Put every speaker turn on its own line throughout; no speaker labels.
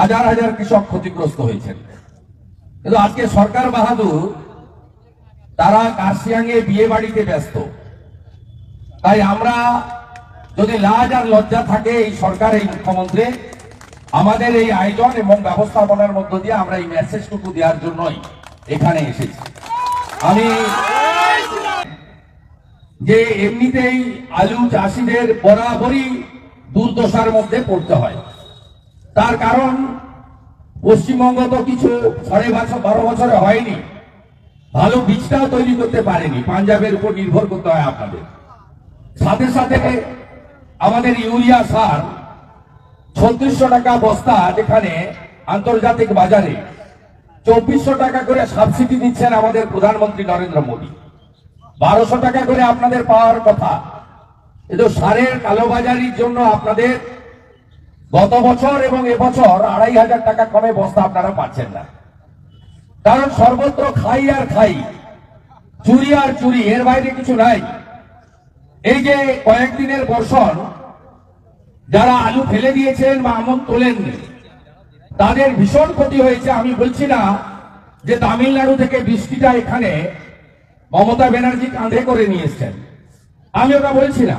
হাজার হাজার কৃষক ক্ষতিগ্রস্ত হয়েছেন। কিন্তু আজকে সরকার বাহাদুর, তারা কার্শিয়াঙ্গে বিয়ে বাড়িতে ব্যস্ত। তাই আমরা যদি লাজ আর লজ্জা থাকে এই সরকার, এই মুখ্যমন্ত্রী, আমাদের এই আয়োজন এবং ব্যবস্থাপনার মধ্য দিয়ে আমরা এই মেসেজটুকু দেওয়ার জন্যই এখানে এসেছি। আমি যে এমনিতেই আলু চাষিদের বরাবরই দুর্দশার মধ্যে পড়তে হয়। তার কারণ, পশ্চিমবঙ্গ তো কিছু সাড়ে বছর বারো বছরে হয়নি। ভালো বীজটাও তৈরি করতে পারেনি। পাঞ্জাবের উপর নির্ভর করতে হয় আপনাদের। সাথে সাথে আমাদের ইউরিয়া সার ছত্রিশশো টাকা বস্তা যেখানে আন্তর্জাতিক বাজারে চব্বিশশো টাকা করে সাবসিডি দিচ্ছেন আমাদের প্রধানমন্ত্রী নরেন্দ্র মোদী। বারোশো টাকা করে আপনাদের পাওয়ার কথা। কিন্তু সারের কালোবাজারির জন্য আপনাদের গত বছর এবং এবছর আড়াই হাজার টাকা কমে বস্তা আপনারা পাচ্ছেন না। কারণ সর্বত্র খাই আর খাই, চুরি আর চুরি, এর বাইরে কিছু নাই। এই যে কয়েকদিনের বর্ষণ, যারা আলু ফেলে দিয়েছেন বা আমন তোলেননি, তাদের ভীষণ ক্ষতি হয়েছে। আমি বলছি না যে তামিলনাড়ু থেকে বৃষ্টিটা এখানে মমতা ব্যানার্জি কাঁধে করে নিয়ে এসছেন। আমি ওটা বলছি না।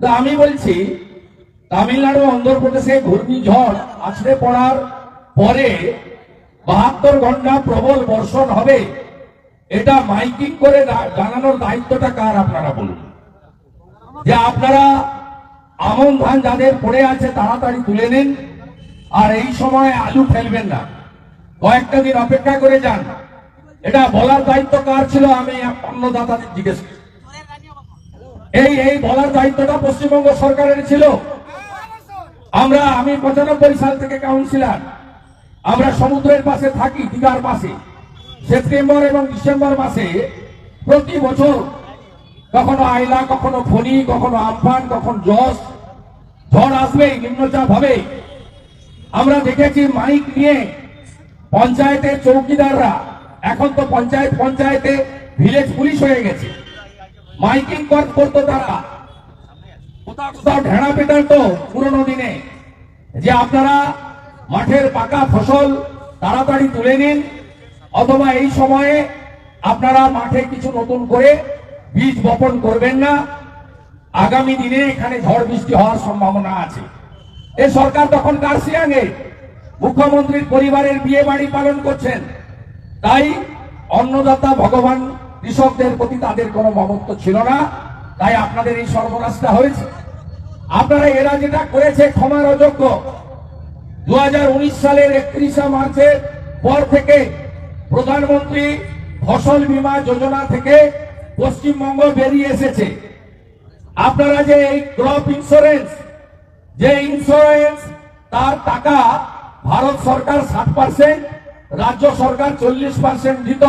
তো আমি বলছি তামিলনাড়ু অন্ধ্রপ্রদেশে ঘূর্ণিঝড় আছড়ে পড়ার পরে বাহাত্তর ঘণ্টা প্রবল বর্ষণ হবে। এটা মাইকিং করে জানানোর দায়িত্বটা কার, আপনারা বলুন। যে আপনারা আমন ধান যাদের পড়ে আছে তাড়াতাড়ি তুলে নিন, আর এই সময় আলু ফেলবেন না। কয়েকটা দিন অপেক্ষা করে যান। এটা বলার দায়িত্ব কার ছিল, আমি অন্নদাতাদের জিজ্ঞেস। এই এই বলার দায়িত্বটা পশ্চিমবঙ্গ সরকারের ছিল। আমরা, আমি পঁচানব্বই সাল থেকে কাউন্সিলর। আমরা সমুদ্রের পাশে থাকি, দীঘার পাশে। সেপ্টেম্বর এবং ডিসেম্বর মাসে প্রতি বছর কখনো আইলা কখনো ফণি, কখনো আমফান কখন জস ঝড় আসবে নিম্নচাপ হবে আমরা দেখেছি মাইক নিয়ে পঞ্চায়েতের চৌকিদাররা, এখন তো পঞ্চায়েত পঞ্চায়েতে, ভিলেজ পুলিশ হয়ে গেছে। মাইকিং কর- করতো তারা। কোথাও কোথাও ঢেড়া পেটাতো পুরোনো দিনে। যে আপনারা মাঠের পাকা ফসল তাড়াতাড়ি তুলে নিন, অথবা এই সময়ে আপনারা মাঠে কিছু নতুন করে বীজ বপন করবেন না। আগামী দিনে এখানে ঝড় বৃষ্টি হওয়ার সম্ভাবনা আছে। এ সরকার তখন কার্সিয়াঙ্গে মুখ্যমন্ত্রীর পরিবারের বিয়ে বাড়ি পালন করছেন। তাই অন্নদাতা ভগবান কৃষকদের প্রতি তাদের কোনো মমত্ব ছিল না। তাই আপনাদের এই সর্বনাশটা হয়েছে। আপনারা এরা যেটা করেছে ক্ষমার অযোগ্য। দু হাজার উনিশ সালের একত্রিশে মার্চের পর থেকে প্রধানমন্ত্রী ফসল বীমা যোজনা থেকে পশ্চিমবঙ্গ বেরিয়ে এসেছে। আপনারা যে এই ক্রপ ইন্স্যুরেন্স, যে ইন্স্যুরেন্স, তার টাকা ভারত সরকার ষাট পার্সেন্ট রাজ্য সরকার চল্লিশ পার্সেন্ট দিত।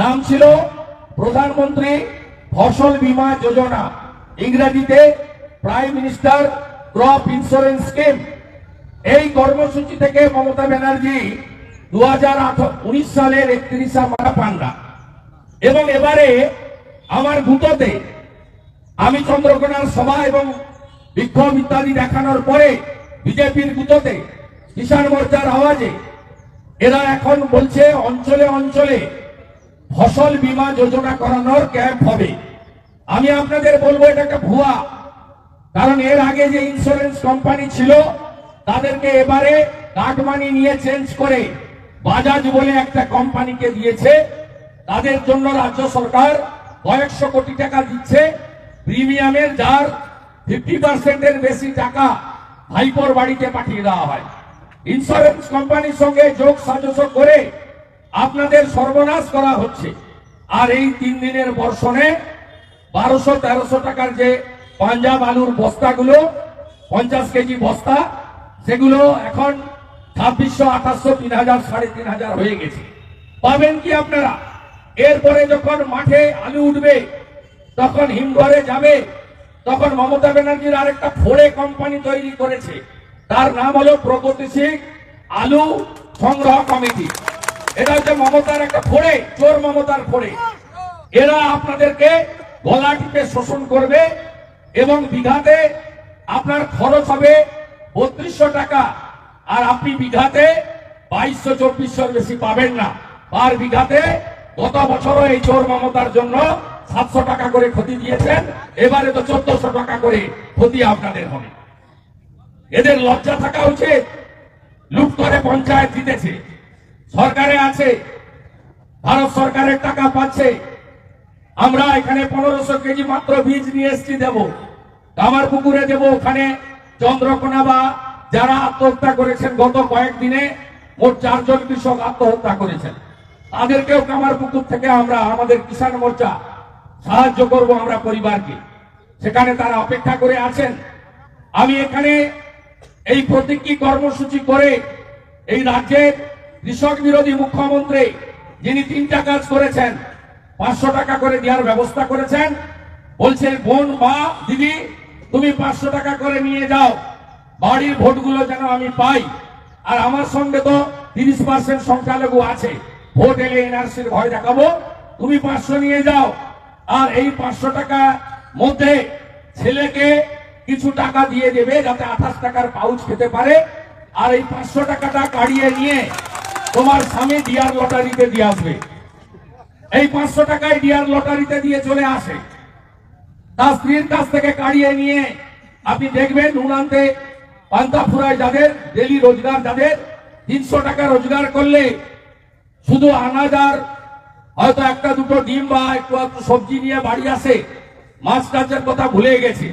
নাম ছিল প্রধানমন্ত্রী ফসল বীমা যোজনা। ইংরেজিতে prime minister crop insurance scheme. এই কর্মসূচি থেকে মমতা ব্যানার্জি দু হাজার উনিশ সালের একত্রিশা মারা পান্ডা। এবং এবারে আমার গুটোতে আমি চন্দ্রকোনার সভা এবং বিক্ষোভ ইত্যাদি দেখানোর পরে বিজেপির গুটোতে কিষাণ মোর্চার আওয়াজে এরা এখন বলছে, অঞ্চলে অঞ্চলে ফসল বীমা যোজনা করানোর ক্যাম্প হবে। আমি আপনাদের বলব, এটা একটা ভুয়া। কারণ এর আগে যে ইন্স্যুরেন্স কোম্পানি ছিল, তাদেরকে এবারে কাটমানি নিয়ে চেঞ্জ করে বাজাজ বলে একটা কোম্পানিকে দিয়েছে। তাদের জন্য রাজ্য সরকার কয়েকশো কোটি টাকা দিচ্ছে। প্রিমিয়ামের যার ফিফটি পার্সেন্টের বেশি টাকা ভাইপোর বাড়িতে পাঠিয়ে দেওয়া হয়। ইন্স্যুরেন্স কোম্পানির সঙ্গে যোগ সাজস করে আপনাদের সর্বনাশ করা হচ্ছে। আর এই তিন দিনের বর্ষণে বারোশো তেরোশো টাকার যে পাঞ্জাব আলুর বস্তাগুলো, পঞ্চাশ কেজি বস্তা, সেগুলো এখন ছাব্বিশশো, আঠাশশো, তিন হাজার, সাড়ে তিন হাজার হয়ে গেছে। পাবেন কি আপনারা? এরপরে যখন মাঠে আলু উঠবে, তখন হিমঘরে যাবে, তখন মমতা ব্যানার্জির আরেকটা ফোড়ে কোম্পানি তৈরি করেছে। তার নাম হলো প্রগতিশীল আলু সংগ্রহ কমিটি। এটা হচ্ছে মমতার একটা ফোড়ে, চোর মমতার ফোড়ে। এরা আপনাদেরকে গলা টিপে শোষণ করবে এবং বিঘাতে আপনার খরচ হবে বত্রিশশো টাকা। আর আপনি বিঘাতে বাইশশো, চব্বিশশোর বেশি পাবেন না। পার বিঘাতে গত বছরও এই চোর মমতার জন্য সাতশো টাকা করে ক্ষতি দিয়েছেন। এবারে তো চোদ্দশো টাকা করে ক্ষতি আপনাদের হবে। এদের লজ্জা থাকা উচিত। লুট করে পঞ্চায়েত জিতেছে। সরকারে আছে, ভারত সরকারের টাকা পাচ্ছে। আমরা এখানে পনেরোশো কেজি মাত্র বীজ নিয়ে এসছি দেব। কামার পুকুরে দেব ওখানে চন্দ্রকোনা বা যারা আত্মহত্যা করেছেন গত কয়েকদিনে, মোট চারজন কৃষক আত্মহত্যা করেছেন। তাদেরকেও কামার পুকুর থেকে আমরা, আমাদের কিষাণ মোর্চা সাহায্য করব আমরা পরিবারকে। সেখানে তারা অপেক্ষা করে আছেন। আমি এখানে এই প্রতীকী কর্মসূচি করে এই রাজ্যের কৃষক বিরোধী মুখ্যমন্ত্রী যিনি তিনটা কাজ করেছেন, পাঁচশো টাকা করে দেওয়ার ব্যবস্থা করেছেন। বলছে, বোন বা দিদি, তুমি পাঁচশো টাকা করে নিয়ে যাও। বাড়ির ভোটগুলো যেন আমি পাই। আর আমার সঙ্গে তো তিরিশ পার্সেন্ট সংখ্যালঘু আছে। ভোট এলে এনআরসির ভয় দেখাবো। তুমি পাঁচশো নিয়ে যাও। আর এই পাঁচশো টাকা মধ্যে ছেলেকে কিছু টাকা দিয়ে দেবে যাতে আঠাশ টাকার পাউচ খেতে পারে। আর এই পাঁচশো টাকাটা কাড়িয়ে নিয়ে তোমার স্বামী ডিয়ার লটারিতে দিয়ে আসবে। এই পাঁচশো টাকায় ডিয়ার লটারিতে দিয়ে চলে আসে। তার স্ত্রীর কাছ থেকে কাড়িয়ে নিয়ে আপনি দেখবেন উনান্তে পান্তা ফুরায় যাদের, ডেলি রোজগার যাদের, তিনশো টাকা রোজগার করলে শুধু আনাজ আর হয়তো একটা দুটো ডিম বা একটু একটু সবজি নিয়ে বাড়ি আসে, মাছ টাচের কথা ভুলে গেছে।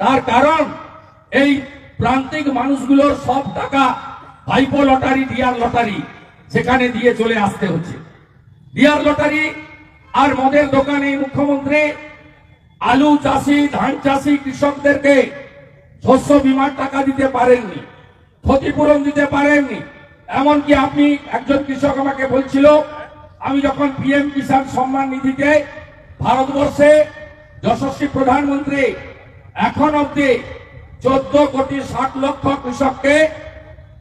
তার কারণ, এই প্রান্তিক মানুষগুলোর সব টাকা ভাইপো লটারি, ডিয়ার লটারি। সেখানে দিয়ে চলে আসতে হচ্ছে। ডিয়ার লটারি আর মদের দোকানে মুখ্যমন্ত্রী আলু চাষি, ধান চাষি কৃষকদেরকে শস্য বিমার টাকা দিতে পারেননি, ক্ষতিপূরণ দিতে পারেননি। এমনকি আপনি একজন কৃষক আমাকে বলছিল, আমি যখন পিএম কিষাণ সম্মান নিধিতে ভারতবর্ষে যশস্বী প্রধানমন্ত্রী, এখন অব্দি চোদ্দ কোটি ষাট লক্ষ কৃষককে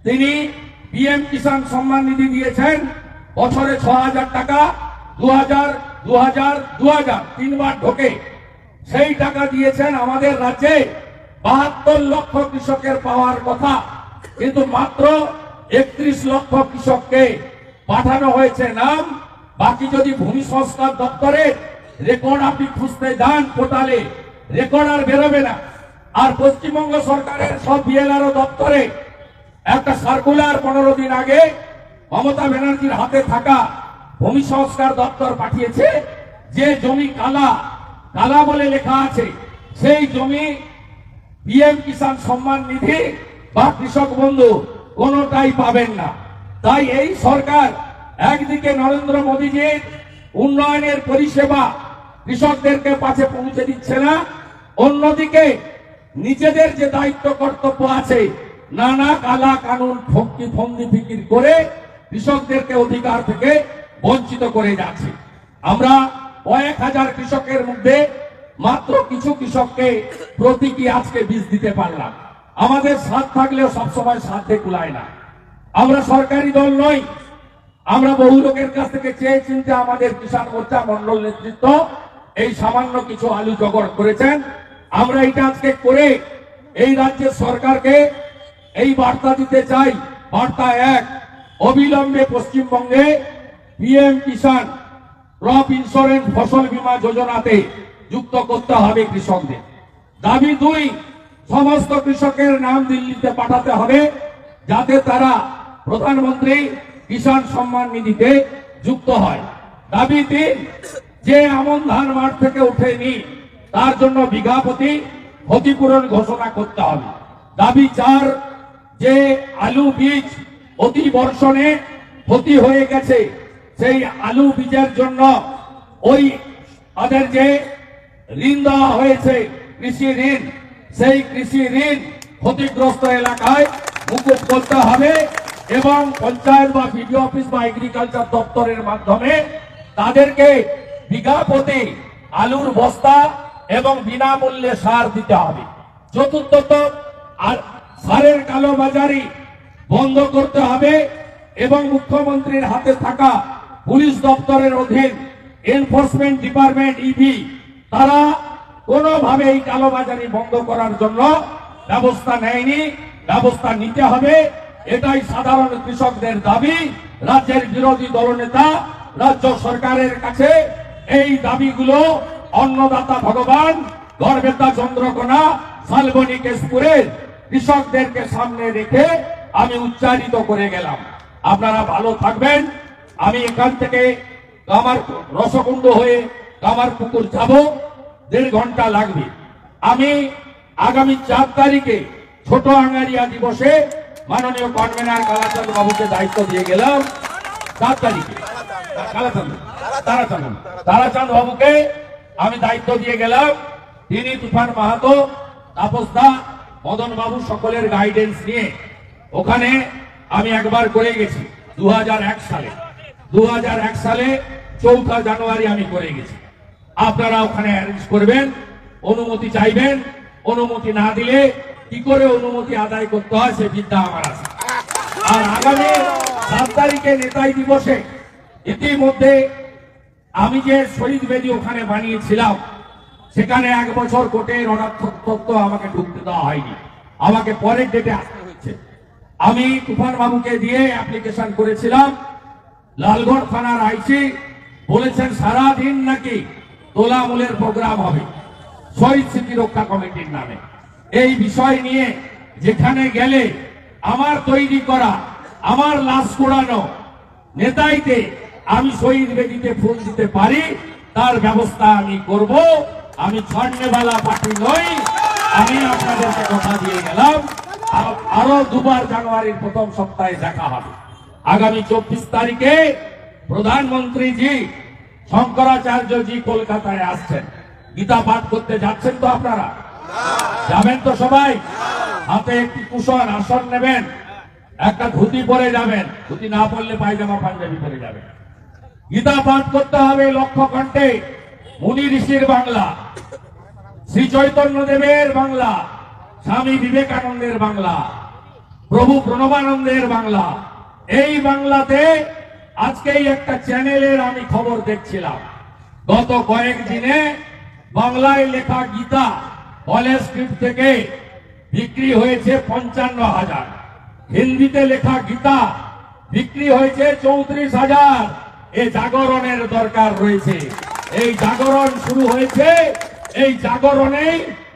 তিনি পিএম কিষাণ সম্মান নিধি দিয়েছেন। বছরে ছ হাজার টাকা দু হাজার দু হাজার দু হাজার তিনবার ঢোকে। সেই টাকা দিয়েছেন আমাদের রাজ্যে বাহাত্তর লক্ষ কৃষকের পাওয়ার কথা। কিন্তু মাত্র একত্রিশ লক্ষ কৃষককে পাঠানো হয়েছে নাম। বাকি যদি ভূমি সংস্কার দপ্তরে রেকর্ড আপনি খুঁজতে যান পোর্টালে রেকর্ড আর বেরোবে না। আর পশ্চিমবঙ্গ সরকারের সব বিএলআরও দপ্তরে একটা সার্কুলার পনেরো দিন আগে মমতা ব্যানার্জির হাতে থাকা ভূমি সংস্কার দপ্তর পাঠিয়েছে, যে জমি কালা কালা বলে লেখা আছে, সেই জমি পিএম কিষাণ সম্মান নিধি বা কৃষক বন্ধু কোনোটাই পাবেন না। তাই এই সরকার একদিকে নরেন্দ্র মোদীজির উন্নয়নের পরিষেবা কৃষকদেরকে পাশে পৌঁছে দিচ্ছে না, অন্যদিকে নিজেদের যে দায়িত্ব কর্তব্য আছে নানা কালা কানুন ফকি ফন্দি ফিকির করে কৃষকদেরকে অধিকার থেকে বঞ্চিত করে যাচ্ছে। আমরা কয়েক হাজার কৃষকের মধ্যে মাত্র কিছু কৃষককে প্রতীকী আজকে বীজ দিতে পারলাম? আমাদের সাথ থাকলেও সবসময় সাথে কুলায় না। আমরা সরকারি দল নই। আমরা বহু লোকের কাছ থেকে চেয়ে চিনতে আমাদের কিষাণ মোর্চা মন্ডল নেতৃত্ব এই সামান্য কিছু আলু জগড় করেছেন। আমরা এটা আজকে করে এই রাজ্যের সরকারকে এই বার্তা দিতে চাই, বার্তা এক, অবিলম্বে পশ্চিমবঙ্গে পিএম কিষাণ ক্রপ ইন্স্যুরেন্স ফসল বীমা যোজনাতে যুক্ত করতে হবে কৃষকদের। দাবি দুই, সমস্ত কৃষকের নাম দিল্লিতে পাঠাতে হবে যাতে তারা প্রধানমন্ত্রী কিষাণ সম্মান নিধিতে যুক্ত হয়। দাবি তিন, যে আমন ধান মাঠ থেকে উঠেনি, তার জন্য বিঘা প্রতি ক্ষতিপূরণ ঘোষণা করতে হবে। দাবি চার যে আলু বীজ অতি বর্ষণে ক্ষতি হয়ে গেছে, সেই আলু বীজের জন্য ওই তাদের যে ঋণ দেওয়া হয়েছে, কৃষি ঋণ, সেই কৃষি ঋণ ক্ষতিগ্রস্ত এলাকায় মুকুব করতে হবে এবং পঞ্চায়েত বা বিডিও অফিস বা এগ্রিকালচার দপ্তরের মাধ্যমে তাদেরকে বিঘা প্রতি আলুর বস্তা এবং বিনামূল্যে সার দিতে হবে। চতুর্থত, আর সারের কালোবাজারি বন্ধ করতে হবে এবং মুখ্যমন্ত্রীর হাতে থাকা পুলিশ দপ্তরের অধীন এনফোর্সমেন্ট ডিপার্টমেন্ট ইবি তারা কোনোভাবে এই কালোবাজারি বন্ধ করার জন্য ব্যবস্থা নেয়নি, ব্যবস্থা নিতে হবে। এটাই সাধারণ কৃষকদের দাবি। রাজ্যের বিরোধী দলনেতা, রাজ্য সরকারের কাছে এই দাবিগুলো অন্নদাতা ভগবান গর্বেতা চন্দ্রকোনা, শালবনী কেশপুরের কৃষকদেরকে সামনে রেখে আমি উচ্চারিত করে গেলাম। আপনারা ভালো থাকবেন। আমি এখান থেকে কামার রসকুণ্ড হয়ে কামার পুকুর যাব। দেড় ঘণ্টা লাগবে। আমি আগামী চার তারিখে ছোট আঙ্গারিয়া দিবসে মাননীয় কনভেনার কালাচাঁদ বাবুকে দায়িত্ব দিয়ে গেলাম। চার তারিখে। তারাচাঁদ তারাচাঁদ বাবুকে আমি দায়িত্ব দিয়ে গেলাম। তিনি তুফান মাহাতো তাপসদা মদন বাবু সকলের গাইডেন্স নিয়ে ওখানে আমি একবার করে গেছি দু হাজার এক সালে। দু হাজার এক সালে চৌঠা জানুয়ারি আমি করে গেছি। আপনারা ওখানে অ্যারেঞ্জ করবেন, অনুমতি চাইবেন, অনুমতি না দিলে কি করে অনুমতি আদায় করতে হয় সে বিদ্যা আমার আছে। আর আগামী সাত তারিখে নেতাই দিবসে ইতিমধ্যে আমি যে শহীদ বেদি ওখানে বানিয়েছিলাম সেখানে এক বছর কোর্টের অনার্থ তত্ত্ব আমাকে ঢুকতে দেওয়া হয়নি। আমাকে পরের ডেটে আসতে হয়েছে। আমি তুফান বাবুকে দিয়ে অ্যাপ্লিকেশন করেছিলাম। লালগড় থানার আইসি বলেছেন সারা দিন নাকি তোলামূলের প্রোগ্রাম হবে। শহীদ স্মৃতি রক্ষা কমিটির নামে। এই বিষয় নিয়ে যেখানে গেলে আমার তৈরি করা, আমার লাশ পোড়ানো নেতাইতে আমি শহীদ বেদিতে ফুল দিতে পারি, তার ব্যবস্থা আমি করব। আমি ছন্নেবালা পার্টি নই, আমি আপনাদেরকে কথা দিয়ে গেলাম। আর- দুবার জানুয়ারির প্রথম সপ্তাহে দেখা হবে। আগামী চব্বিশ তারিখে প্রধানমন্ত্রীজি শঙ্করাচার্যজি কলকাতায় আসছেন। গীতা পাঠ করতে যাচ্ছেন তো আপনারা? যাবেন তো সবাই? হাতে একটি কুশন আসন নেবেন। একটা ধুতি পরে যাবেন। ধুতি না পরলে পায়জামা পাঞ্জাবি পরে যাবেন। গীতা পাঠ করতে হবে লক্ষ্য কণ্ঠে মুনি ঋষির বাংলা, শ্রী চৈতন্য দেবের বাংলা, স্বামী বিবেকানন্দের বাংলা, প্রভু প্রণবানন্দের বাংলা। এই বাংলাতে আজকেই একটা চ্যানেলের আমি খবর দেখছিলাম। গত কয়েকদিনে বাংলায় লেখা গীতা কলেজ থেকে বিক্রি হয়েছে পঞ্চান্ন হাজার। হিন্দিতে লেখা গীতা বিক্রি হয়েছে চৌত্রিশ হাজার। এ জাগরণের দরকার রয়েছে। এই জাগরণ শুরু হয়েছে। এই জাগরণে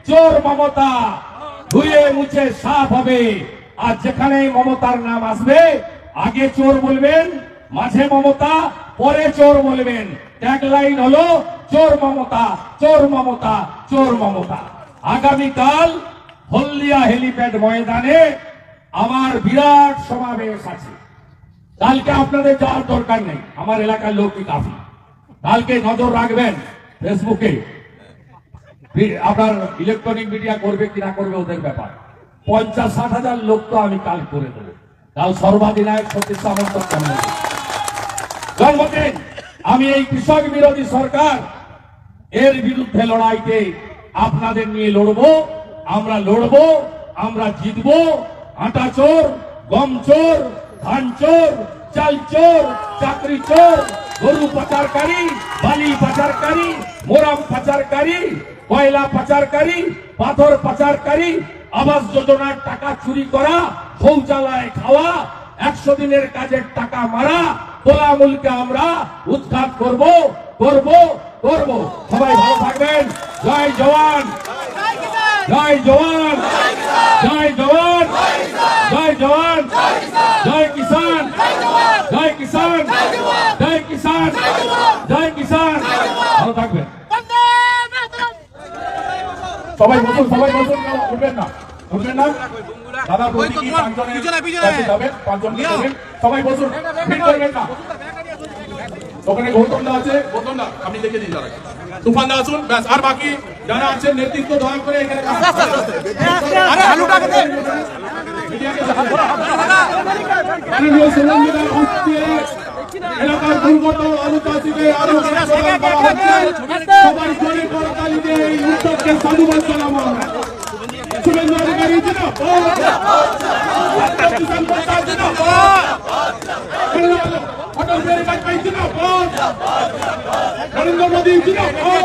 চোর মমতা ধুয়ে মুছে সাফ হবে। আর যেখানে মমতার নাম আসবে, আগে চোর বলবেন, মাঝে মমতা, পরে চোর বলবেন। ট্যাগলাইন হলো, চোর মমতা চোর মমতা চোর মমতা। আগামীকাল হলদিয়া হেলিপ্যাড ময়দানে আমার বিরাট সমাবেশ আছে। কালকে আপনাদের যাওয়ার দরকার নেই। আমার এলাকার লোকই কাফি? কালকে নজর রাখবেন ফেসবুকে। আপনার ইলেকট্রনিক মিডিয়া করবে কি না করবে ওদের ব্যাপার। পঞ্চাশ, ষাট হাজার লোক তো আমি কাল করে দেবো। কাল সর্বাধিনায়ক সতীশ সামন্ত জন্মদিন। আমি এই কৃষক বিরোধী সরকার। এর বিরুদ্ধে লড়াইতে আপনাদের নিয়ে লড়বো। আমরা লড়বো, আমরা জিতবো। আটা চোর, গম চোর, ধান চোর, চাল চোর, চাকরি চোর গরু পাচারকারী বালি পাচারকারী মোরাম পাচারকারী কয়লা পাচারকারী পাথর পাচারকারী আবাস যোজনার টাকা চুরি করা শৌচালয় খাওয়া একশো দিনের কাজের টাকা মারা তোলামূলকে আমরা উৎখাত করব করব করব। সবাই ভালো থাকবেন। জয় জওয়ান। জয় জওয়ান। জয় জওয়ান জয় কিষান জয় কিষান জয় কিষান জয় কিষান ভালো থাকবেন
বন্দে মাতরম
সবাই বসুন সবাই বসুন উঠবেন না উঠবেন না। দাদা প্রতীকী পাঁচজনের
পিছনে, পিছনে।
কাছে যাবেন? পাঁচজনকে দেবেন সবাই বসুন ভিড় করবেন না। ওখানে গৌতম দা আছে।
গৌতম দা, আপনি দেখে দিন যারা তুফান দা আসুন ব্যাস আর বাকি যারা আছেন নেতৃত্ব দয়া করে এখানে আরে
শুভেন্দুদা উঠছে এলাকার দুর্গত আলু চাষিদের আলু প্রদান করা। হচ্ছে সবাই জোরে করতালি দিয়ে এই উদ্যোগকে সাধুবাদ জানাব আমরা। শুভেন্দু অধিকারী জিন্দাবাদ। ডক্টর কিষাণ প্রসাদ জিন্দাবাদ। অটল বিহারী বাজপেয়ী জিন্দাবাদ। নরেন্দ্র মোদী জিন্দাবাদ